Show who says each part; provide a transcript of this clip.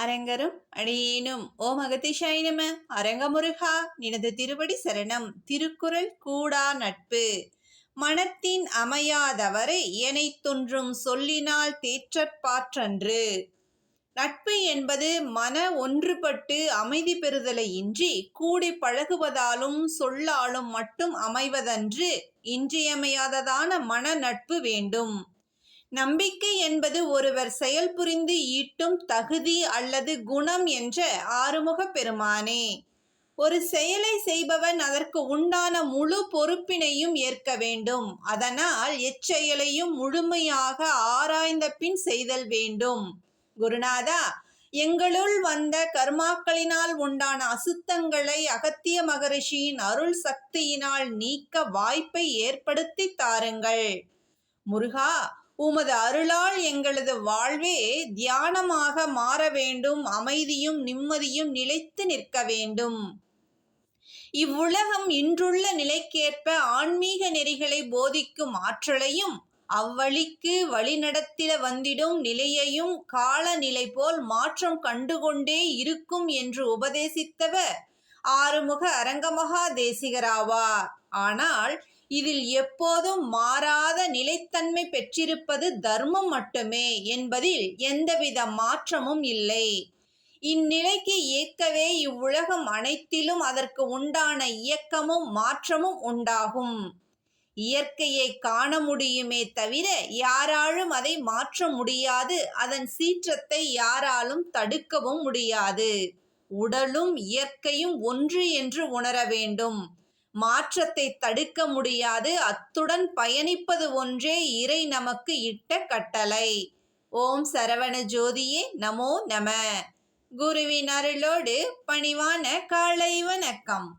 Speaker 1: அரங்கரும் அடியேனும். ஓம் அகத்திஷாய் நம. அரங்கமுருகா நினது திருவடி சரணம். திருக்குறள் கூடா நட்பு. மனத்தின் அமையாதவரை எனை தொன்றும் சொல்லினால் தேற்றற்பாற்றன்று நட்பு என்பது மன ஒன்றுபட்டு அமைதி பெறுதலை இன்றி கூடி பழகுவதாலும் சொல்லாலும் மட்டும் அமைவதன்று இன்றியமையாததான மன நட்பு வேண்டும். நம்பிக்கை என்பது ஒருவர் செயல் புரிந்து ஈட்டும் தகுதி அல்லது குணம் என்ற ஆறுமுக பெருமானே. ஒரு செயலை செய்பவன் அதற்கு உண்டான முழு பொறுப்பினையும் ஏற்க வேண்டும். அதனால் எச்செயலையும் முழுமையாக ஆராய்ந்த பின் செய்தல் வேண்டும். குருநாதா எங்களுள் வந்த கர்மாக்களினால் உண்டான அசுத்தங்களை அகத்திய மகரிஷியின் அருள் சக்தியினால் நீக்க வாய்ப்பை ஏற்படுத்தி தாருங்கள். முருகா உமது அருளால் எங்களது வாழ்வே தியானமாக மாற வேண்டும் அமைதியும் நிம்மதியும் நிலைத்து நிற்க வேண்டும். இவ்வுலகம் இன்றுள்ள நிலைக்கேற்ப ஆன்மீக நெறிகளை போதிக்கும் ஆற்றலையும் அவ்வழிக்கு வழிநடத்திட வந்திடும் நிலையையும் காலநிலை போல் மாற்றம் கண்டுகொண்டே இருக்கும் என்று உபதேசித்தவர் ஆறுமுக அரங்கமகா தேசிகராவார் ஆனால் இதில் எப்போதும் மாறாத நிலைத்தன்மை பெற்றிருப்பது தர்மம் மட்டுமே என்பதில் எந்தவித மாற்றமும் இல்லை. இந்நிலைக்கு இயக்கவே இவ்வுலகம் அனைத்திலும் அதற்கு உண்டான இயக்கமும் மாற்றமும் உண்டாகும். இயற்கையை காண முடியுமே தவிர யாராலும் அதை மாற்ற முடியாது. அதன் சீற்றத்தை யாராலும் தடுக்கவும் முடியாது. உடலும் இயற்கையும் ஒன்று என்று உணர வேண்டும். மாற்றத்தை தடுக்க முடியாது. அத்துடன் பயணிப்பது ஒன்றே இறை நமக்கு இட்ட கட்டளை. ஓம் சரவண ஜோதியே நமோ நம. குருவின் அருளோடு பணிவான காலை வணக்கம்.